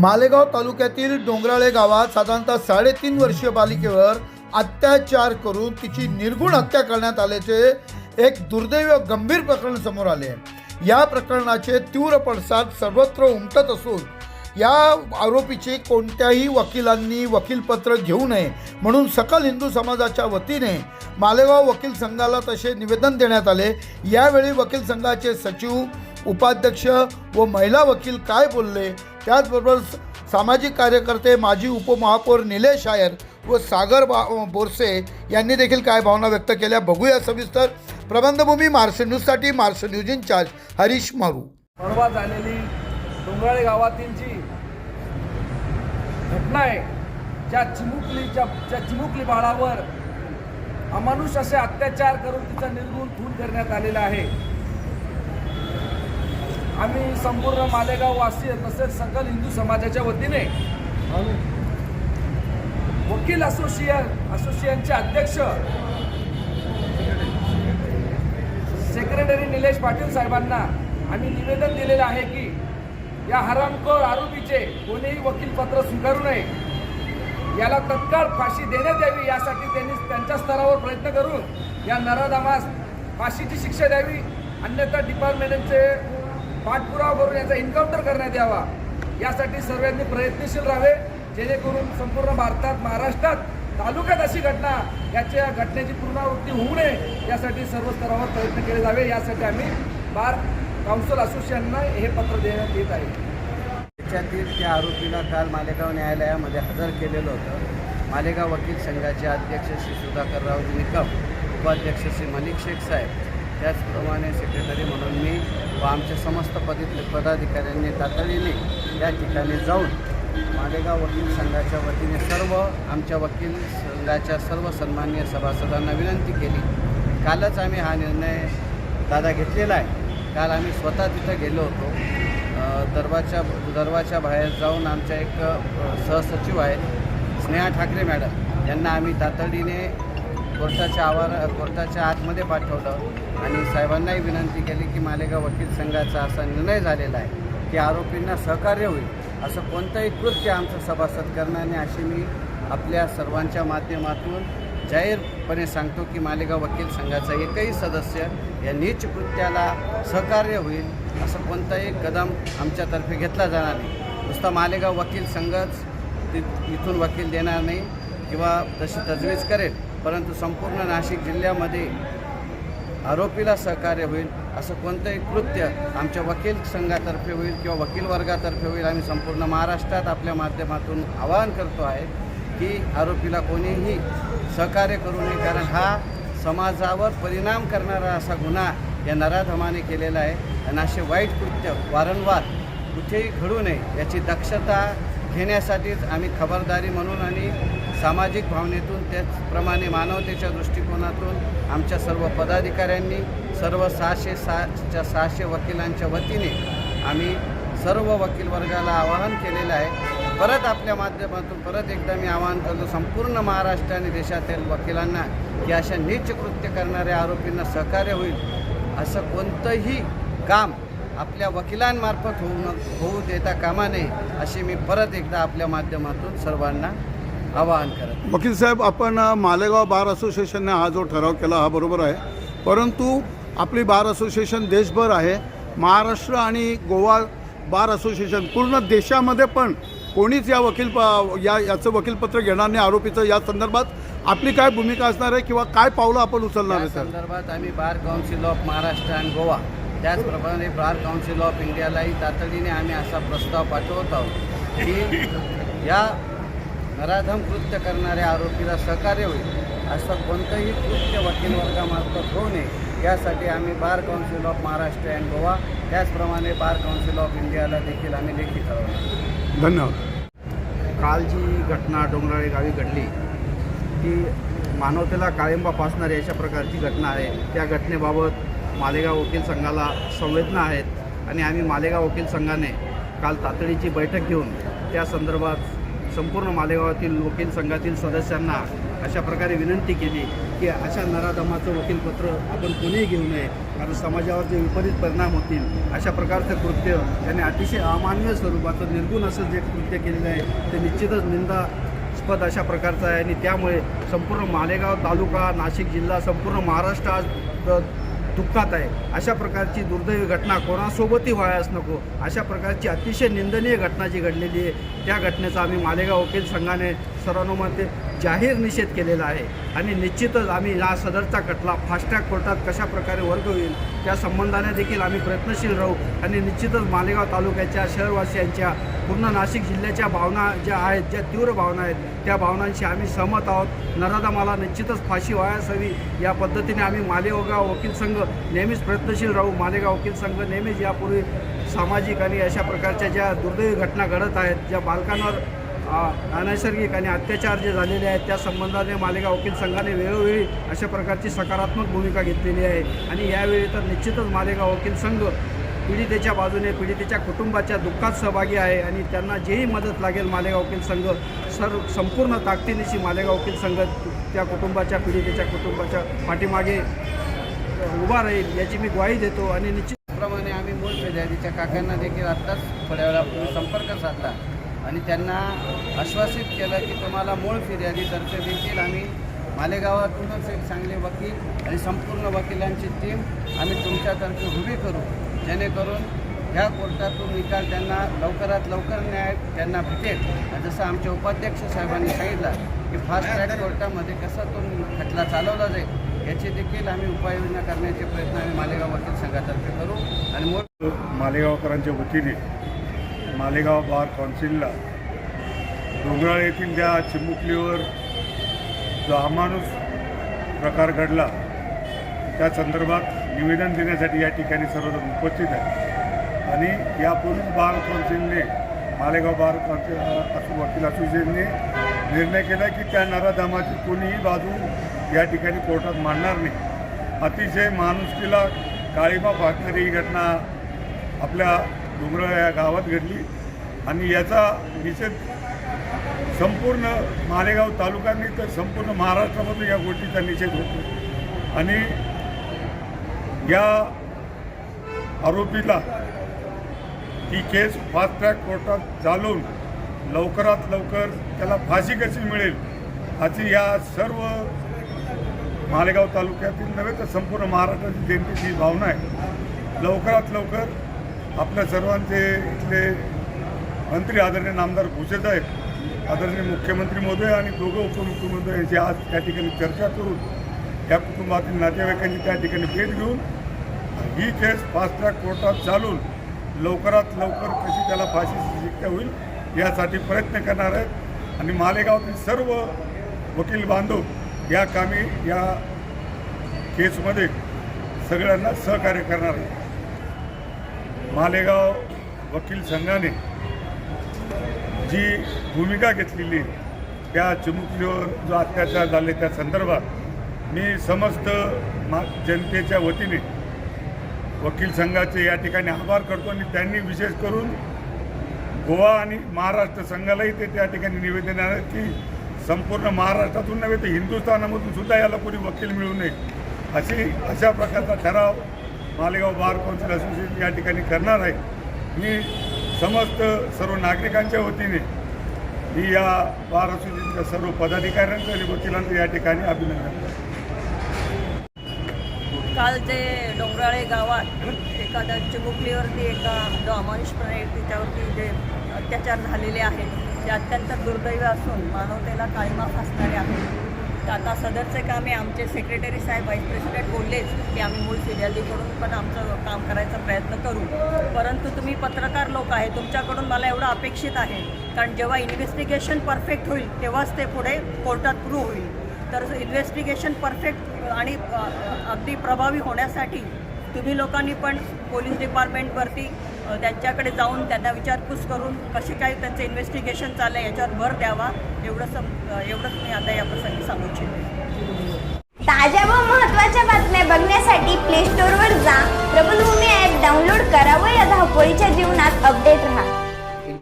मालेगाव तालुक्यातील डोंगराळे गावात साधारणतः साडेतीन वर्षीय बालिकेवर अत्याचार करून तिची निर्गुण हत्या करण्यात आल्याचे एक दुर्दैव गंभीर प्रकरण समोर आले या प्रकरणाचे तीव्र पडसाद सर्वत्र उमटत असून या आरोपीचे कोणत्याही वकिलांनी वकीलपत्र घेऊ नये म्हणून सकल हिंदू समाजाच्या वतीने मालेगाव वकील संघाला तसे निवेदन देण्यात आले. यावेळी वकील संघाचे सचिव उपाध्यक्ष व महिला वकील काय बोलले? त्याचबरोबर सामाजिक कार्यकर्ते माजी उपमहापौर निलेश आयर व सागर बा बोरसे यांनी देखील काय भावना व्यक्त केल्या? बघूया सविस्तर. प्रबंधभूमी मार्श न्यूजसाठी Marsh news in charge Harish Maru. परवा झालेली डोंगराळे गावातील जी घटना आहे ज्या चिमुकलीच्या ज्या चिमुकली बाळावर अमानुष असे अत्याचार करून तिचा निर्गुण खून करण्यात आलेला आहे. आम्ही संपूर्ण मालेगाव वासी तसेच सकल हिंदू समाजाच्या वतीने वकील असोसिएशन असोसिएशनचे अध्यक्ष सेक्रेटरी निलेश पाटील साहेबांना आम्ही निवेदन दिलेलं आहे की या हरामखोर आरोपीचे कोणीही वकीलपत्र स्वीकारू नये. याला तत्काळ फाशी देण्यात यावी यासाठी त्यांनी त्यांच्या स्तरावर प्रयत्न करून या नराधामास फाशीची शिक्षा द्यावी. अन्यथा डिपार्टमेंटचे पाठपुरावा करून याचा एन्काउंटर करण्यात यावा. यासाठी सर्वांनी प्रयत्नशील राहावे जेणेकरून संपूर्ण भारतात महाराष्ट्रात तालुक्यात अशी घटना याच्या घटनेची पुनरावृत्ती होऊ नये यासाठी सर्व स्तरावर प्रयत्न केले जावे. यासाठी आम्ही बार काउन्सिल असोसिएशनना हे पत्र देण्यात येत आहे. त्याच्यातील त्या आरोपीला काल मालेगाव न्यायालयामध्ये हजर केलेलं होतं. मालेगाव वकील संघाचे अध्यक्ष श्री सुधाकरराव निकम उपाध्यक्ष श्री मलिक शेख साहेब त्याचप्रमाणे सेक्रेटरी म्हणून मी व आमच्या समस्त पदित पदाधिकाऱ्यांनी तातडीने या ठिकाणी जाऊन मालेगाव वकील संघाच्या वतीने सर्व आमच्या वकील संघाच्या सर्व सन्मान्य सभासदांना विनंती केली. कालच आम्ही हा निर्णय दादा घेतलेला आहे. काल आम्ही स्वतः तिथं गेलो होतो. दरवाच्या दरबारच्या बाहेर जाऊन आमच्या एक सहसचिव आहेत स्नेहा ठाकरे मॅडम. यांना आम्ही तातडीने कोर्टाच्या आवार कोर्टाच्या आतमध्ये पाठवलं आणि साहेबांनाही विनंती केली की मालेगाव वकील संघाचा असा निर्णय झालेला आहे की आरोपींना सहकार्य होईल. असं कोणतंही कृत्य आमचं सभासद करणार नाही अशी मी आपल्या सर्वांच्या माध्यमातून जाहीरपणे सांगतो की मालेगाव वकील संघाचा एकही सदस्य या नीच कृत्याला सहकार्य होईल असं कोणताही कदम आमच्यातर्फे घेतला जाणार नाही. नुसता मालेगाव वकील संघच तिथून वकील देणार नाही किंवा तशी तजवीज करेल. परंतु संपूर्ण नाशिक जिल्ह्यामध्ये आरोपीला सहकार्य होईल असं कोणतंही कृत्य आमच्या वकील संघातर्फे होईल किंवा वकील वर्गातर्फे होईल. आम्ही संपूर्ण महाराष्ट्रात आपल्या माध्यमातून आवाहन करतो आहे की आरोपीला कोणीही सहकार्य करू नये कारण हा समाजावर परिणाम करणारा असा गुन्हा या नराधमाने केलेला आहे. आणि असे वाईट कृत्य वारंवार कुठेही घडू नये याची दक्षता घेण्यासाठीच आम्ही खबरदारी म्हणून आणि सामाजिक भावनेतून त्याचप्रमाणे मानवतेच्या दृष्टिकोनातून आमच्या सर्व पदाधिकाऱ्यांनी सर्व सहाशे सहाच्या सहाशे वकिलांच्या वतीने आम्ही सर्व वकील वर्गाला आवाहन केलेलं आहे. परत आपल्या माध्यमातून परत एकदा मी आवाहन करतो संपूर्ण महाराष्ट्र आणि देशातील वकिलांना की अशा नीच कृत्य करणाऱ्या आरोपींना सहकार्य होईल असं कोणतंही काम आपल्या वकिलांमार्फत होऊ न होऊ देता कामा नये अशी मी परत एकदा आपल्या माध्यमातून सर्वांना आवाहन करत वकील साहेब आपण मालेगाव बार असोसिएशनने हा जो ठराव केला हा बरोबर आहे. परंतु आपली बार असोसिएशन देशभर आहे. महाराष्ट्र आणि गोवा बार असोसिएशन पूर्ण देशामध्ये पण कोणीच या वकील प या याचं वकीलपत्र घेणार नाही आरोपीचं. या संदर्भात आपली काय भूमिका असणार आहे किंवा काय पावलं आपण उचलणार आहे सर संदर्भात आम्ही bar council of Maharashtra and Goa त्याचप्रमाणे बार काउन्सिल ऑफ इंडियालाही तातडीने आम्ही असा प्रस्ताव पाठवत आहोत की या नराधम कृत्य करणाऱ्या आरोपीला सहकार्य होईल असं कोणतंही कृत्य वकील वर्गामार्फत होऊ नये. यासाठी आम्ही bar council of Maharashtra and Goa त्याचप्रमाणे बार काउन्सिल ऑफ इंडियाला देखील आम्ही लेखी कळवलं धन्यवाद. काल जी घटना डोंगराळे गावी घडली ती मानवतेला काळिंबा फासणारी अशा प्रकारची घटना आहे. त्या घटनेबाबत मालेगाव वकील संघाला संवेदना आहेत आणि आम्ही मालेगाव वकील संघाने काल तातडीची बैठक घेऊन त्या संदर्भात संपूर्ण मालेगावातील वकील संघातील सदस्यांना अशा प्रकारे विनंती केली की अशा नराधमाचं वकीलपत्र आपण कोणीही घेऊ नये कारण समाजावर जे विपरीत परिणाम होतील अशा प्रकारचं कृत्य त्यांनी अतिशय अमान्य स्वरूपाचं निर्गुण असं जे कृत्य केलेलं आहे ते निश्चितच निंदास्पद अशा प्रकारचं आहे. आणि त्यामुळे संपूर्ण मालेगाव तालुका नाशिक जिल्हा संपूर्ण महाराष्ट्र आज द- दुःखात आहे. अशा प्रकारची दुर्दैवी घटना कोणासोबतही व्हायलाच नको. अशा प्रकारची अतिशय निंदनीय घटना जी घडलेली आहे त्या घटनेचा आम्ही मालेगाव वकील संघाने सर्वानुमते जाहीर निषेध केलेला आहे. आणि निश्चितच आम्ही या सदरचा खटला फास्टॅग कोर्टात कशा प्रकारे वर्ग होईल त्या संबंधाने देखील आम्ही प्रयत्नशील राहू. आणि निश्चितच मालेगाव तालुक्याच्या शहरवासियांच्या पूर्ण नाशिक जिल्ह्याच्या भावना ज्या आहेत ज्या तीव्र भावना आहेत त्या भावनांशी आम्ही सहमत आहोत. नराधामाला निश्चितच फाशी व्हायस हवी. या पद्धतीने आम्ही मालेगाव वकील संघ नेहमीच प्रयत्नशील राहू. मालेगाव वकील संघ नेहमीच यापूर्वी सामाजिक आणि अशा प्रकारच्या ज्या दुर्दैवी घटना घडत आहेत ज्या बालकांवर अनैसर्गिक आणि अत्याचार जे झालेले आहेत त्या संबंधाने मालेगाव वकील संघाने वेळोवेळी अशा प्रकारची सकारात्मक भूमिका घेतलेली आहे. आणि यावेळी तर निश्चितच मालेगाव वकील संघ पीडितेच्या बाजूने पीडितेच्या कुटुंबाच्या दुःखात सहभागी आहे आणि त्यांना जेही मदत लागेल मालेगाव वकील संघ सर्व संपूर्ण ताकदीनिशी मालेगाव वकील संघ त्या कुटुंबाच्या पीडितेच्या कुटुंबाच्या पाठीमागे उभा राहील याची मी ग्वाही देतो आणि निश्चितप्रमाणे आम्ही मूळ फिर्यादीच्या काकांना देखील आत्ताच थोड्या वेळापूर्वी संपर्क साधला. आणि त्यांना आश्वासित केलं की तुम्हाला मूळ फिर्यादीतर्फे देखील आम्ही मालेगावातूनच एक चांगले वकील आणि संपूर्ण वकिलांची टीम आम्ही तुमच्यातर्फे उभी करू. जेणेकरून ह्या कोर्टातून निकाल त्यांना लवकरात लवकर न्याय त्यांना भेटेल. आणि जसं आमच्या उपाध्यक्ष साहेबांनी सांगितलं की फास्ट ट्रॅक कोर्टामध्ये कसा तो खटला चालवला जाईल याची देखील आम्ही उपाययोजना करण्याचे प्रयत्न आम्ही मालेगाव वकील संघातर्फे करू. आणि मूळ मालेगावकरांच्या वतीने मालेगाव बार कौन्सिलला डोंगराळ येथील ज्या चिमुकलीवर जो अमानुष प्रकार घडला त्या संदर्भात निवेदन देण्यासाठी या ठिकाणी सर्वजण उपस्थित आहे आणि यापूर्वीच बार कौन्सिलने मालेगाव बार कौन्सिल असो वकील असोसिएशनने निर्णय केला की त्या नराधामाची कोणीही बाजू या ठिकाणी कोर्टात मांडणार नाही. अतिशय माणुसकीला काळीमा फाकणारी ही घटना आपल्या डोंगराळ या गावात घडली. आणि याचा निषेध संपूर्ण मालेगाव तालुक्यांनी तर संपूर्ण महाराष्ट्रामधून या गोष्टीचा निषेध होतो. आणि या आरोपीला ही केस फास्ट ट्रॅक कोर्टात चालवून लवकरात लवकर त्याला फाशी कशी मिळेल अशी या सर्व मालेगाव तालुक्यातील नव्हे तर संपूर्ण महाराष्ट्राची जनतेची भावना आहे. लवकरात लवकर आपल्या सर्वांचे इथले मंत्री आदरणीय नामदार भुसेसाहेब आदरणीय मुख्यमंत्री महोदय आणि दोघं उपमुख्यमंत्री यांची आज त्या ठिकाणी चर्चा करून त्या कुटुंबातील नातेवाईकांची त्या ठिकाणी भेट घेऊन ही केस फास्ट ट्रॅक कोर्टात चालून लवकरात लवकर कशी त्याला फाशी शिक्षा होईल यासाठी प्रयत्न करणार आहेत. आणि मालेगावातील सर्व वकील बांधव या कामी या केसमध्ये सगळ्यांना सहकार्य करणार आहे मालेगाव वकील संघाने जी भूमिका घेतलेली त्या चिमुकलीवर जो अत्याचार झाले त्या संदर्भात मी समस्त मा जनतेच्या वतीने वकील संघाचे या ठिकाणी आभार करतो आणि त्यांनी विशेष करून गोवा आणि महाराष्ट्र संघालाही ते त्या ठिकाणी निवेदन आहे की संपूर्ण महाराष्ट्रातून नव्हे तर हिंदुस्थानामधून सुद्धा याला कोणी वकील मिळू नये. अशी अशा प्रकारचा ठराव मालेगाव बार कौन्सिल असोसिएशन या ठिकाणी करणार आहे. मी समस्त सर्व नागरिकांच्या वतीने मी या बार असोसिएशनच्या सर्व पदाधिकाऱ्यांचं आणि वकिलांचं या ठिकाणी अभिनंदन करतो. काल जे डोंगराळे गावात एखाद्या चिमुकलीवरती एका जो अमानुषपणे तिच्यावरती जे अत्याचार झालेले आहेत ते अत्यंत दुर्दैवी असून मानवतेला काळीमा फासणारे आहेत. तर आता सदरचे कामे आमचे सेक्रेटरी साहेब व्हाईस प्रेसिडेंट बोललेच की आम्ही मूळ फिर्यादीकडून पण आमचं काम करायचा प्रयत्न करू. परंतु तुम्ही पत्रकार लोक आहे तुमच्याकडून मला एवढं अपेक्षित आहे. कारण जेव्हा इन्व्हेस्टिगेशन परफेक्ट होईल तेव्हाच ते पुढे कोर्टात प्रूव्ह होईल. तर इन्व्हेस्टिगेशन परफेक्ट आणि अगदी प्रभावी होण्यासाठी तुम्ही लोकांनी पण पोलीस डिपार्टमेंटवरती त्यांच्याकडे जाऊन त्यांना विचारपूस करून कशी काय त्यांचं इन्व्हेस्टिगेशन चाललं आहे याच्यावर भर द्यावा एवढंच एवढंच मी आता या प्रसंगी सांगू इच्छिते. ताज्या व महत्त्वाच्या बातम्या बघण्यासाठी प्ले स्टोअरवर जा. प्रबलभूमी ॲप डाउनलोड करा व या धावपळीच्या जीवनात अपडेट राहा.